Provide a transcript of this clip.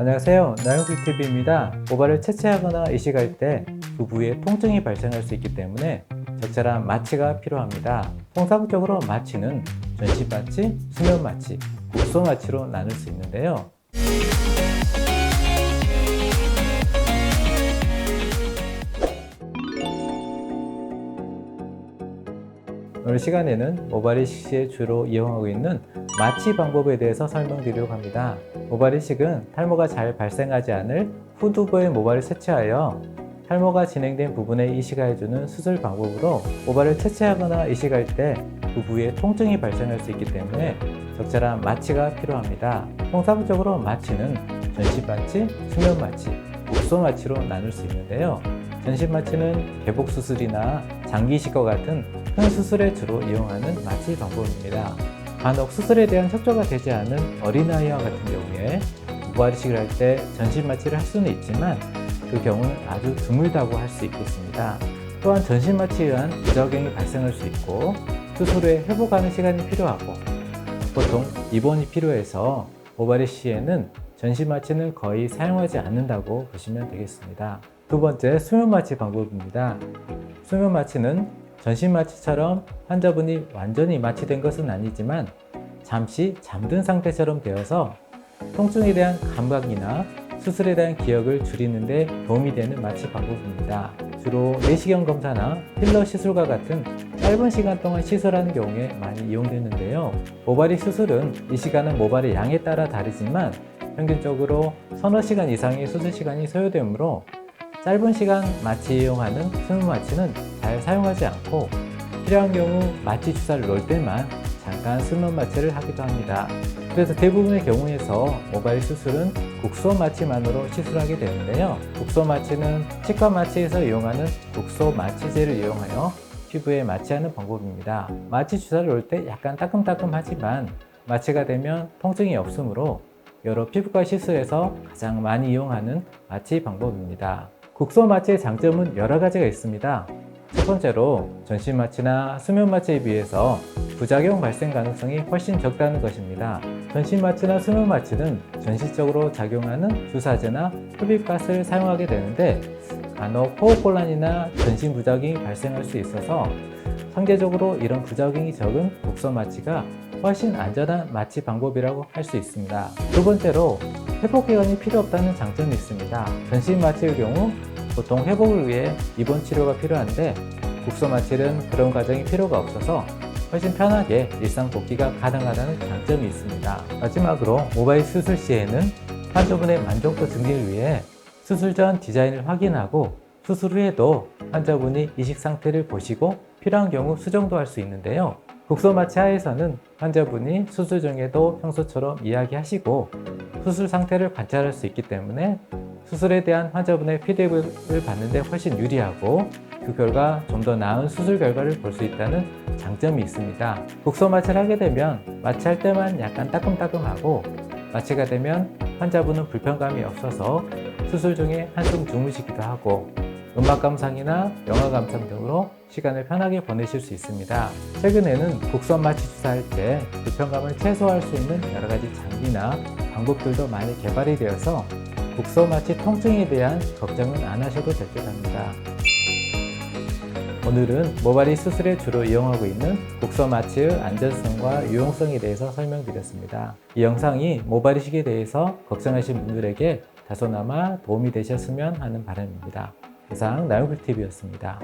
안녕하세요. 나영뷰TV입니다. 모발을 채취하거나 이식할 때 부부에 통증이 발생할 수 있기 때문에 적절한 마취가 필요합니다. 통상적으로 마취는 전신 마취, 수면 마취, 국소 마취로 나눌 수 있는데요. 오늘 시간에는 모발 이식시에 주로 이용하고 있는 마취 방법에 대해서 설명드리려고 합니다. 모발 이식은 탈모가 잘 발생하지 않을 후두부의 모발을 채취하여 탈모가 진행된 부분에 이식해주는 수술 방법으로 모발을 채취하거나 이식할 때 부부에 통증이 발생할 수 있기 때문에 적절한 마취가 필요합니다. 통상적으로 마취는 전신 마취, 수면 마취, 국소 마취로 나눌 수 있는데요. 전신 마취는 개복 수술이나 장기 이식과 같은 큰 수술에 주로 이용하는 마취 방법입니다. 간혹 수술에 대한 협조가 되지 않은 어린아이와 같은 경우에 모발 이식을 할 때 전신 마취를 할 수는 있지만 그 경우는 아주 드물다고 할 수 있겠습니다. 또한 전신 마취에 의한 부작용이 발생할 수 있고 수술 후에 회복하는 시간이 필요하고 보통 입원이 필요해서 모발이 시에는 전신 마취는 거의 사용하지 않는다고 보시면 되겠습니다. 두 번째 수면 마취 방법입니다. 수면 마취는 전신 마취처럼 환자분이 완전히 마취된 것은 아니지만 잠시 잠든 상태처럼 되어서 통증에 대한 감각이나 수술에 대한 기억을 줄이는 데 도움이 되는 마취 방법입니다. 주로 내시경 검사나 필러 시술과 같은 짧은 시간 동안 시술하는 경우에 많이 이용되는데요. 모발이 수술은 이 시간은 모발의 양에 따라 다르지만 평균적으로 서너 시간 이상의 수술 시간이 소요되므로 짧은 시간 마취 이용하는 수면 마취는 잘 사용하지 않고 필요한 경우 마취 주사를 놓을 때만 잠깐 수면 마취를 하기도 합니다. 그래서 대부분의 경우에서 모발 수술은 국소 마취만으로 시술하게 되는데요. 국소 마취는 치과 마취에서 이용하는 국소 마취제를 이용하여 피부에 마취하는 방법입니다. 마취 주사를 놓을 때 약간 따끔따끔하지만 마취가 되면 통증이 없으므로 여러 피부과 시술에서 가장 많이 이용하는 마취 방법입니다. 국소 마취의 장점은 여러 가지가 있습니다. 첫 번째로 전신 마취나 수면 마취에 비해서 부작용 발생 가능성이 훨씬 적다는 것입니다. 전신 마취나 수면 마취는 전시적으로 작용하는 주사제나 흡입가스를 사용하게 되는데 간혹 호흡곤란이나 전신 부작용이 발생할 수 있어서 상대적으로 이런 부작용이 적은 국소 마취가 훨씬 안전한 마취 방법이라고 할 수 있습니다. 두 번째로 회복 기간이 필요 없다는 장점이 있습니다. 전신 마취의 경우 보통 회복을 위해 입원 치료가 필요한데 국소 마취는 그런 과정이 필요가 없어서 훨씬 편하게 일상 복귀가 가능하다는 장점이 있습니다. 마지막으로 모바일 수술 시에는 환자분의 만족도 증진을 위해 수술 전 디자인을 확인하고 수술 후에도 환자분이 이식 상태를 보시고 필요한 경우 수정도 할 수 있는데요. 국소 마취 하에서는 환자분이 수술 중에도 평소처럼 이야기하시고 수술 상태를 관찰할 수 있기 때문에 수술에 대한 환자분의 피드백을 받는데 훨씬 유리하고 그 결과 좀 더 나은 수술 결과를 볼 수 있다는 장점이 있습니다. 국소 마취를 하게 되면 마취할 때만 약간 따끔따끔하고 마취가 되면 환자분은 불편감이 없어서 수술 중에 한숨 주무시기도 하고 음악 감상이나 영화 감상 등으로 시간을 편하게 보내실 수 있습니다. 최근에는 국선 마취 주사할 때 불편감을 최소화할 수 있는 여러 가지 장비나 방법들도 많이 개발이 되어서 국소 마취 통증에 대한 걱정은 안 하셔도 될 듯 합니다. 오늘은 모발이 수술에 주로 이용하고 있는 국소 마취의 안전성과 유용성에 대해서 설명드렸습니다. 이 영상이 모발 이식에 대해서 걱정하신 분들에게 다소나마 도움이 되셨으면 하는 바람입니다. 이상 나영글TV였습니다.